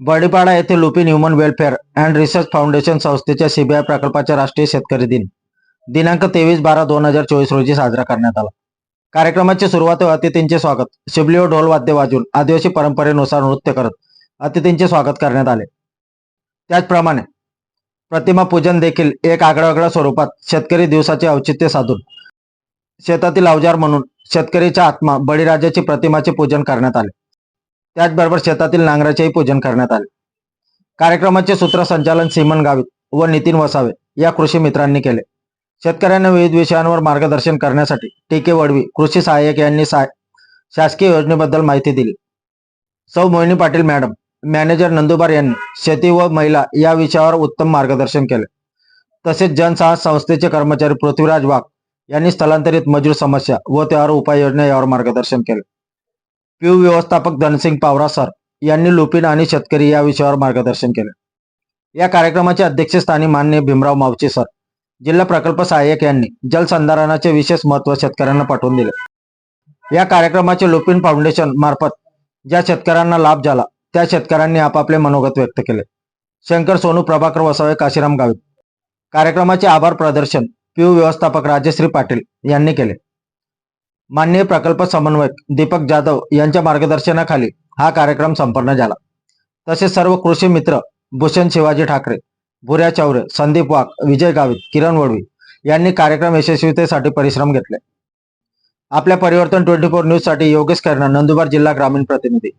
बडीपाडा येथे Lupin human welfare and research foundation संस्थेच्या CBI प्रकल्पाच्या राष्ट्रीय शेतकरी दिन. दिनांक तेवीस बारा दोन हजार चोवीस रोजी साजरा करण्यात आला. कार्यक्रमाची सुरुवात अतिथींचे स्वागत. शिबली ढोल वाद्य वाजवून आदिवासी परंपरेनुसार नृत्य करत अतिथींचे स्वागत करण्यात आले. त्याचप्रमाणे प्रतिमा पूजन देखील एक आगळावेगळ्या स्वरूपात शेतकरी दिवसाचे औचित्य साधून शेतातील अवजार म्हणून शेतकरीचा आत्मा बळीराजाची प्रतिमाचे पूजन करण्यात आले. त्याचबरोबर शेतातील नांगराचेही पूजन करण्यात आले. कार्यक्रमाचे सूत्रसंचालन सीमन गावित व नितीन वसावे या कृषी मित्रांनी केले. शेतकऱ्यांना विविध विषयांवर मार्गदर्शन करण्यासाठी टी के वडवी कृषी सहाय्यक यांनी शासकीय योजनेबद्दल माहिती दिली. सौ मोहिनी पाटील मॅडम मॅनेजर नंदुबार यांनी शेती व महिला या विषयावर उत्तम मार्गदर्शन केले. तसेच जनसाहस संस्थेचे कर्मचारी पृथ्वीराज वाघ यांनी स्थलांतरित मजूर समस्या व त्यावर उपाययोजना यावर मार्गदर्शन केले. पीयू व्यवस्थापक धनसिंग पावरा सर यांनी लुपिन आणि शेतकरी या विषयावर मार्गदर्शन केले. या कार्यक्रमाच्या अध्यक्षस्थानी मान्य भीमराव मावचे सर जिल्हा प्रकल्प सहाय्यक यांनी जलसंधारणाचे विशेष महत्त्व शेतकऱ्यांना पाठवून दिले. या कार्यक्रमाचे लुपिन फाउंडेशन मार्फत ज्या शेतकऱ्यांना लाभ झाला त्या शेतकऱ्यांनी आपापले मनोगत व्यक्त केले. शंकर सोनू प्रभाकर वसावे काशीराम गावित. कार्यक्रमाचे आभार प्रदर्शन पीयू व्यवस्थापक राजश्री पाटील यांनी केले. माननीय प्रकल्प समन्वयक दीपक जाधव यांच्या मार्गदर्शनाखाली हा कार्यक्रम संपन्न झाला. तसेच सर्व कृषी मित्र भूषण शिवाजी ठाकरे भुऱ्या चौरे संदीप वाघ विजय गावित किरण वडवी यांनी कार्यक्रम यशस्वीतेसाठी परिश्रम घेतले. आपल्या परिवर्तन ट्वेंटी फोर न्यूजसाठी योगेश खैरना नंदुरबार जिल्हा ग्रामीण प्रतिनिधी.